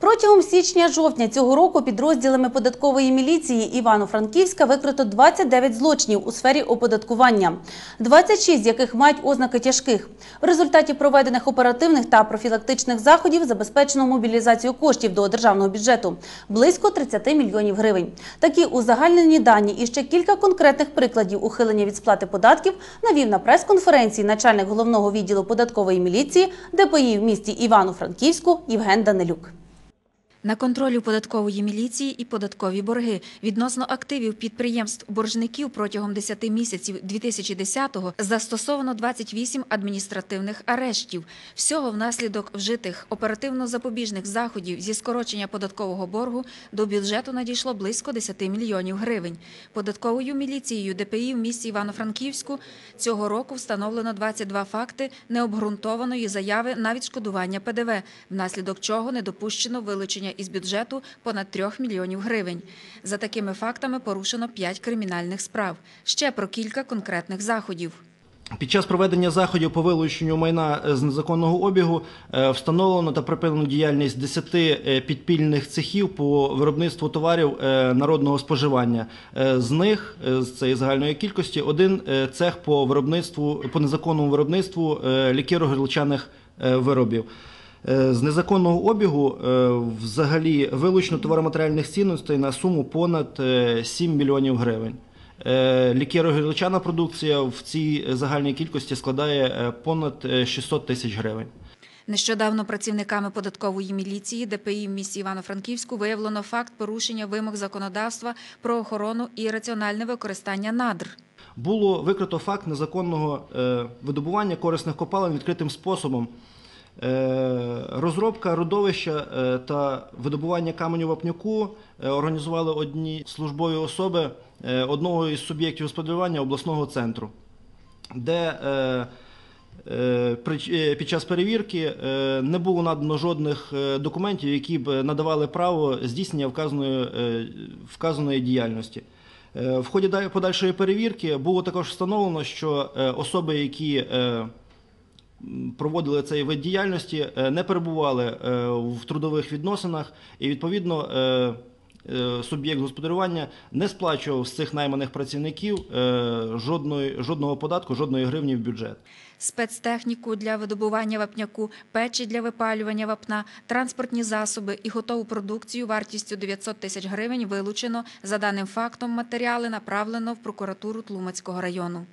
Протягом січня-жовтня цього року підрозділами податкової міліції Івано-Франківська викрито 29 злочинів у сфері оподаткування, 26 з яких мають ознаки тяжких. В результаті проведених оперативних та профілактичних заходів забезпечено мобілізацію коштів до державного бюджету – близько 30 мільйонів гривень. Такі узагальнені дані і ще кілька конкретних прикладів ухилення від сплати податків навів на прес-конференції начальник головного відділу податкової міліції ДПІ в місті Івано-Франківську Євген Данилюк. На контролі податкової міліції і податкові борги відносно активів підприємств боржників протягом 10 місяців 2010-го застосовано 28 адміністративних арештів. Всього внаслідок вжитих оперативно-запобіжних заходів зі скорочення податкового боргу до бюджету надійшло близько 10 мільйонів гривень. Податковою міліцією ДПІ в місті Івано-Франківську цього року встановлено 22 факти необґрунтованої заяви на відшкодування ПДВ, внаслідок чого не допущено вилучення із бюджету понад 3 мільйонів гривень. За такими фактами порушено 5 кримінальних справ. Ще про кілька конкретних заходів. Під час проведення заходів по вилученню майна з незаконного обігу е, встановлено та припинено діяльність 10 е, підпільних цехів по виробництву товарів е, народного споживання. Е, З них е, з цієї загальної кількості один е, цех по виробництву по незаконному виробництву е, лікеро-горілчаних е, виробів. Е, З незаконного обігу е, взагалі вилучено товароматеріальних цінностей на суму понад е, 7 мільйонів гривень. Е, Лікеро-гірчана продукція в цій загальній кількості складає е, понад е, 600 тисяч гривень. Нещодавно працівниками податкової міліції ДПІ в місті Івано-Франківську виявлено факт порушення вимог законодавства про охорону і раціональне використання надр. Було викрито факт незаконного е, видобування корисних копалин відкритим способом. Е, Розробка родовища е, та видобування каменю вапнюку е, організували одні службові особи одного із суб'єктів господарювання обласного центру, де під час перевірки не було надано жодних документів, які б надавали право здійснення вказаної, вказаної діяльності. В ході подальшої перевірки було також встановлено, що особи, які проводили цей вид діяльності, е, не перебували е, в трудових відносинах, і відповідно е, суб'єкт господарювання не сплачував з цих найманих працівників жодної, жодного податку, жодної гривні в бюджет. Спецтехніку для видобування вапняку, печі для випалювання вапна, транспортні засоби і готову продукцію вартістю 900 тисяч гривень вилучено. За даним фактом матеріали направлено в прокуратуру Тлумацького району.